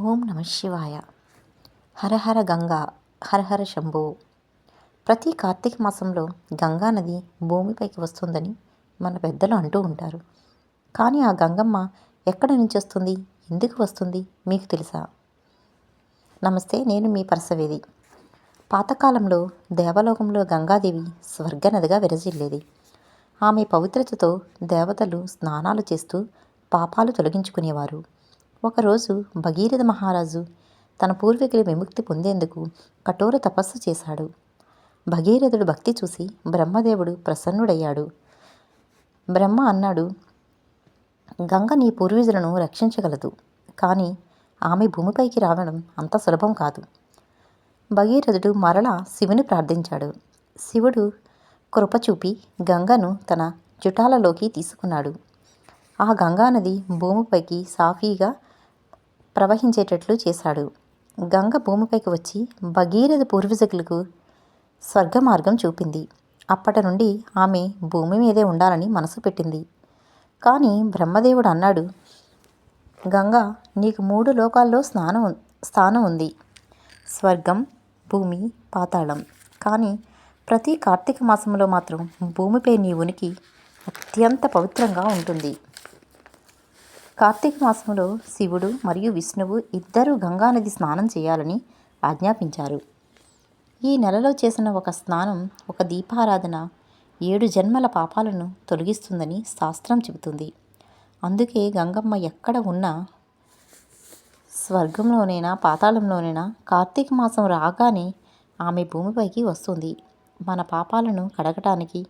ఓం నమ శివాయ. హరహర గంగా హరహర శంభో. ప్రతి కార్తీక మాసంలో గంగా నది భూమిపైకి వస్తుందని మన పెద్దలు అంటూ ఉంటారు. కానీ ఆ గంగమ్మ ఎక్కడ నుంచి వస్తుంది ఎందుకు వస్తుంది మీకు తెలుసా? నమస్తే నేను మీ పరసవేది. పాతకాలంలో దేవలోకంలో గంగాదేవి స్వర్గనదిగా విరజిల్లేది. ఆమె పవిత్రతతో దేవతలు స్నానాలు చేస్తూ పాపాలు తొలగించుకునేవారు. ఒకరోజు భగీరథ మహారాజు తన పూర్వీకుల విముక్తి పొందేందుకు కఠోర తపస్సు చేశాడు. భగీరథుడు భక్తి చూసి బ్రహ్మదేవుడు ప్రసన్నుడయ్యాడు. బ్రహ్మ అన్నాడు గంగ నీ పూర్వీకులను రక్షించగలదు కానీ ఆమె భూమిపైకి రావడం అంత సులభం కాదు. భగీరథుడు మరలా శివుని ప్రార్థించాడు. శివుడు కృప చూపి గంగను తన జుటాలలోకి తీసుకున్నాడు. ఆ గంగానది భూమిపైకి సాఫీగా ప్రవహించేటట్లు చేశాడు. గంగ భూమిపైకి వచ్చి భగీరథ పూర్వీకులకు స్వర్గ మార్గం చూపింది. అప్పటి నుండి ఆమె భూమి మీదే ఉండాలని మనసు పెట్టింది. కానీ బ్రహ్మదేవుడు అన్నాడు గంగా నీకు మూడు లోకాల్లో స్నానం స్థానం ఉంది. స్వర్గం భూమి పాతాళం. కానీ ప్రతి కార్తీక మాసంలో మాత్రం భూమిపై నీ ఉనికి అత్యంత పవిత్రంగా ఉంటుంది. కార్తీక మాసంలో శివుడు మరియు విష్ణువు ఇద్దరూ గంగానది స్నానం చేయాలని ఆజ్ఞాపించారు. ఈ నెలలో చేసిన ఒక స్నానం ఒక దీపారాధన ఏడు జన్మల పాపాలను తొలగిస్తుందని శాస్త్రం చెబుతుంది. అందుకే గంగమ్మ ఎక్కడ ఉన్నా స్వర్గంలోనైనా పాతాళంలోనైనా కార్తీక మాసం రాగానే ఆమె భూమిపైకి వస్తుంది. మన పాపాలను కడగటానికి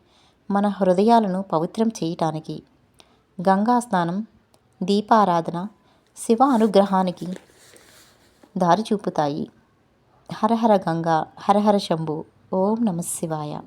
మన హృదయాలను పవిత్రం చేయటానికి. గంగా స్నానం దీపారాధన శివ అనుగ్రహానికి దారి చూపుతాయి. హరహర గంగా హరహర శంభు. ఓం నమ శివాయ.